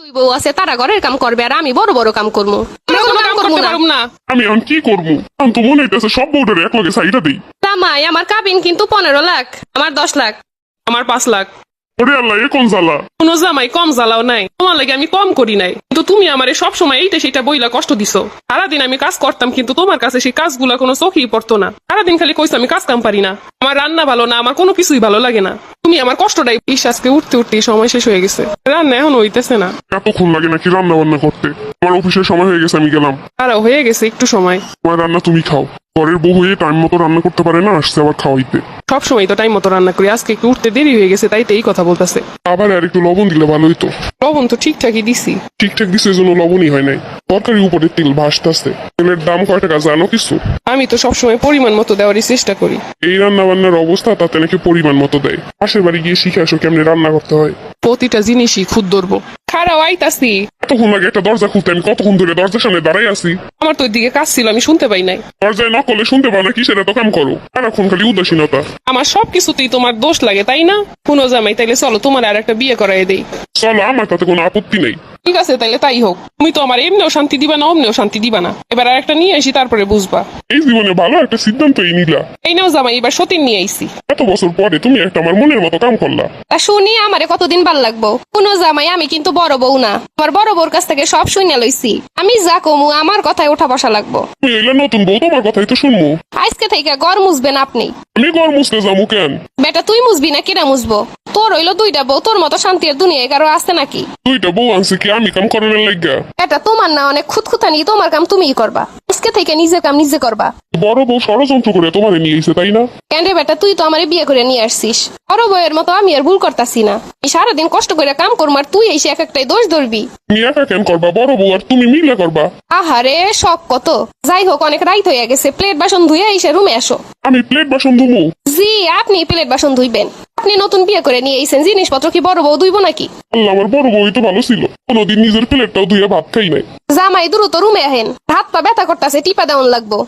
দুই বউ আছে তারা ঘরের কাম করবে আর আমি বড় বড় কাম করব। আমি এখন কি করব? এখন তো মনে হইতেছে সব বউটার এক লগে সাইডা দিই। জামাই আমার কাবিন কিন্তু পনেরো লাখ আমার দশ লাখ। আমার পাঁচ লাখ। ওরে আল্লাহ এ কোন জ্বালা? কোনো জামাই কম জ্বালাও নাই। তোমার লাগে আমি কম করি নাই। কিন্তু তুমি আমারে সব সময় এইটা সেটা বইলা কষ্ট দিছো। সারাদিন আমি কাজ করতাম কিন্তু তোমার কাছে সেই কাজগুলা কোনো চোখেই পড়তো না। সারাদিন খালি কইছো আমি কাজ কাম পারি না। আমার রান্না ভালো না আমার কোনো কিছুই ভালো লাগে না। তুমি আমার কষ্টটাই ইস আজকে উঠতে উঠতে সময় শেষ হয়ে গেছে। রান্না এখন হইতেছে না। এতক্ষণ লাগে নাকি রান্না বান্না করতে? আমার অফিসের সময় হয়ে গেছে আমি গেলাম। তারা হয়ে গেছে একটু সময়। তোমার রান্না তুমি খাও। ঘরের বউ হয়ে টাইম মতো রান্না করতে পারে না আসছে আবার খাওয়াইতে। সব সময় তো টাইম মতো রান্না করি আজকে একটু উঠতে দেরি হয়ে গেছে তাই তো এই কথা বলতেছে। আবার আর একটু লবণ দিলে ভালো হইতো লবণ তো ঠিকঠাকই দিছি। ঠিকঠাক দিছে জন্য লবণই হয় নাই। তরকারির উপরে তেল ভাসতেছে। তেলের দাম কয় টাকা জানো কিছু? আমি তো সবসময় পরিমাণ মতো দেওয়ারই চেষ্টা করি। এই রান্না বান্নার অবস্থা তাতে নাকি পরিমাণ মতো দেয়। পাশের বাড়ি গিয়ে শিখে আসো কেমনে রান্না করতে হয়। প্রতিটা জিনিসই খুদ ধরবো। খারাপ আইতাছি। এতক্ষণ লাগে একটা দরজা খুলতে আমি কতক্ষণ ধরে দরজার সামনে দাঁড়াই আছি। আমার তো ওইদিকে কাজ ছিল আমি শুনতে পাই নাই। দরজায় না করলে শুনতে পাও না কিসের এত কাম করো? সারাক্ষণ খালি উদাসীনতা। আমার সব কিছুতেই তোমার দোষ লাগে তাই না? কোনো জামাই তাইলে চলো তোমার আর একটা বিয়ে করাই দেই। চলো আমার তাতে কোনো আপত্তি নেই। ঠিক আছে তাইলে তাই হোক। তুমি তো আমার এমনিও শান্তি দিবা না অমনিও শান্তি দিবা না। এবার আর একটা নিয়ে আসি তারপরে বুঝবা। এই জীবনে ভালো একটা সিদ্ধান্তই নিলা। এই নাও জামাই এবার সতীন নিয়ে আইছি এত বছর পরে তুমি একটা আমার মনের মতো কাম করলা। তা শুনি আমারে কতদিন ভালো লাগবো? কোনো জামাই আমি কিন্তু বড় বউ না। আমার বড় বউর কাছ থেকে সব শুনে লইছি। আমি যা কমু আমার কথায় ওঠা বসা লাগবো। এলে নতুন বউ তোমার কথাই তো শুনব। আজকে থেকে গড় মুছবেন আপনি। আমি গড় মুছতে যাব কেন? বেটা তুই মুছবি না কেটা মুছবো? তোর হইল দুইটা বউ তোর মতো শান্তির দুনিয়ায় কারও আছে নাকি? দুইটা বউ আনছে কি? আমি কাম করানোর লাগা এটা তোমার না অনেক খুঁতখুতানি তোমার কাম তুমিই করবা। আজকে থেকে নিজের কাম নিজে করবা। বড় বউ ষড়যন্ত্র করে তোমারে নিয়ে এসে তাই না? কেন রে বেটা তুই তো আমারে বিয়ে করে নিয়ে আসছিস। বড় বউয়ের মতো আমি আর ভুল করতাছি না। আমি সারাদিন কষ্ট করে কাম করব আর তুই এসে এক একটাই দোষ ধরবি। তুমি একা কেন করবা? বড় বউ আর তুমি মিলে করবা। আহারে শখ কত। যাই হোক অনেক রাইত হয়ে গেছে। প্লেট বাসন ধুয়ে এসে রুমে আসো। আমি প্লেট বাসন ধুমু। জি আপনি প্লেট বাসন ধুইবেন। আপনি নতুন বিয়ে করে নিয়ে এসেছেন জিনিসপত্র কি বড় বউ ধুইব নাকি? আমার বড় বউই তো ভালো ছিল। কোনোদিন নিজের প্লেটটাও ধুয়ে ভাত খাই নাই। জামাই দ্রুত রুমে আহেন হাত পা ব্যথা করতেছে টিপা দেওয়ান লাগবো।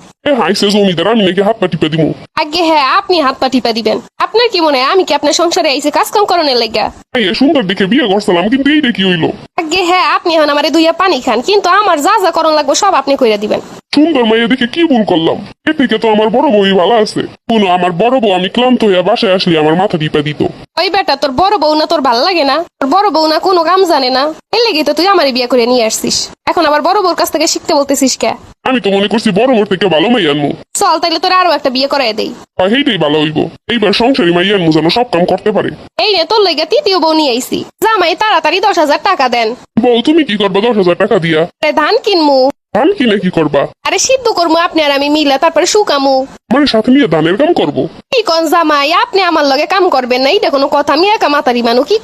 হাইসে জমিদার আমি নাকি হাত পা টিপে দিমু। আগে হ্যাঁ আপনি হাত পা টিপা দিবেন। আপনার কি মনে হয় আমি কি আপনার সংসারে আইসে কাজ কাম করানোর লেগা? এই সুন্দর দেখে বিয়ে করছিলাম কিন্তু এইটা কি হইল? আগে হ্যাঁ আপনি এখন আমারে দুইয়া পানি খান কিন্তু আমার যা যা করণ লাগবো সব আপনি কইরা দিবেন। সুন্দর মাইয়া দেখে কি ভুল করলাম? এ থেকে তো আমার বড় বউই ভালো আছে। কোনো আমার বড় বউ আমি ক্লান্ত হইয়া বাসায় আসলে আমার মাথা টিপে দিত। ওই বেটা তোর বড় বউ না তোর ভালো লাগে না? তোর বড় বউ না কোনো কাম জানে না? এর লেগে তো তুই আমার বিয়ে করে নিয়ে আসছিস। এখন আবার বড় বউর কাছ থেকে শিখতে বলতেছিস কে? আমি তো মনে করছি বড় বউর থেকে ভালো মাইয়ান মু চল তাইলে তোর আরও একটা বিয়ে করাই দেই। হয় সেইটাই ভালো হইব। এইবার সংসারী মাইয়ান মু যেন সব কাম করতে পারে। এই নে তোর লেগে তৃতীয় বউ নিয়ে আইছি। জামাই তাড়াতাড়ি দশ হাজার টাকা দেন। বউ তুমি কি করবা দশ হাজার টাকা দিয়া? ধান কিনমু। ধান কিনে কি করবা? আরে সিদ্ধ করমু আপনি আর আমি মিলে তারপরে শুকামু। মানে সাথে নিয়ে ধানের কাম করব? কি কন জামাই আপনি আমার লগে কাম করবেন না এটা কোনো কথা আমি একা মাতারি মানু কি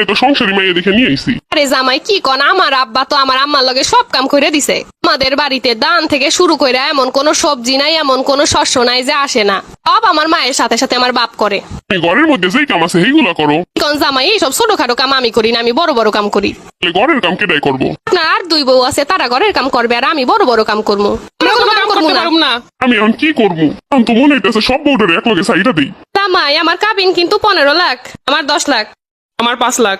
এই তো সংসারী মাইয়া দেখে নিয়ে আইছি। আরে জামাই কি কন আমার আব্বা তো আমার আম্মার লগে সব কাম করে দিছে। আমাদের বাড়িতে দান থেকে শুরু করে এমন কোনো সবজি নাই এমন কোনো শস্য নাই যে আসে না। সব আমার মায়ের সাথে সাথে আমার বাপ করে। ঘরের মধ্যে যেই কাম আছে সেইগুলা করো। জামাই এইসব ছোটখাটো কাম আমি করি না আমি বড় বড় কাম করি। ঘরের কাম কেটাই করব? আপনার আর দুই বউ আছে তারা ঘরের কাম করবে আর আমি বড় বড় কাম করব। আমি এখন কি করব? তো মনে হইতেছে সব বউটারে এক লগে সাইডা দিই। জামাই আমার কাবিন কিন্তু পনেরো লাখ আমার দশ লাখ। আমার পাঁচ লাখ।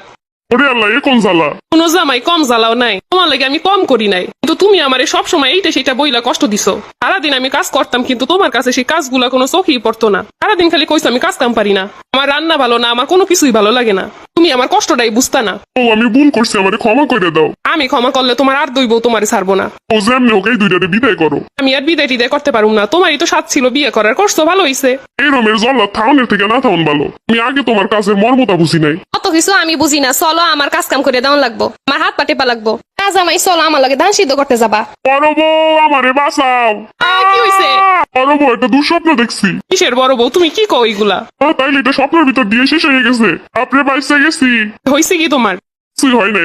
ওরে আল্লাহ, এ কোন জ্বালা? কোনো জামাই কম জ্বালাও নাই। তোমার লাগে আমি কম করি নাই। কিন্তু তুমি আমারে সব সময় এইটা সেটা বইলা কষ্ট দিছো। সারাদিন আমি কাজ করতাম, কিন্তু তোমার কাছে সেই কাজগুলা কোনো চোখেই পড়তো না। সারাদিন খালি কইছো আমি কাজ কাম পারি না। আমার রান্না ভালো না, আমার কোনো কিছুই ভালো লাগে না। তুমি আমার কষ্টটাই বুঝতা না। ও আমি ভুল করছি আমারে ক্ষমা করে দাও। আমি ক্ষমা করলে তোমার আর দুই বউ তোমারে ছাড়বো না। ও যেমনি ওকে এই দুইটারে বিদায় করো। আমি আর বিদায় টিদায় করতে পারুম না। তোমারই তো সাথ ছিল বিয়ে করার কষ্ট ভালো হইছে। এই রমের জল্লা থাউনের থেকে না থাউন ভালো। আমি আগে তোমার কাছে মর্মতা বুঝি নাই। অত কিছু আমি বুঝি না। চলো আমার কাজ কাম করে দাও লাগবো। আমার হাত পা টেপা লাগবো। না জামাই চলো আমার লগে ধান সিদ্ধ করতে যাবা। বড় বউ আমারে বাঁচাও। কি হইছে? বড় বউ একটা দুঃস্বপ্ন দেখছি। কিসের বড় বউ? তুমি কি কও এইগুলা আহ, তাইলে এটা স্বপ্নের ভিতর দিয়ে শেষ হয়ে গেছে। আপনি বাইসে গেছি। হইছে কি তোমার? কিছুই হয় নাই।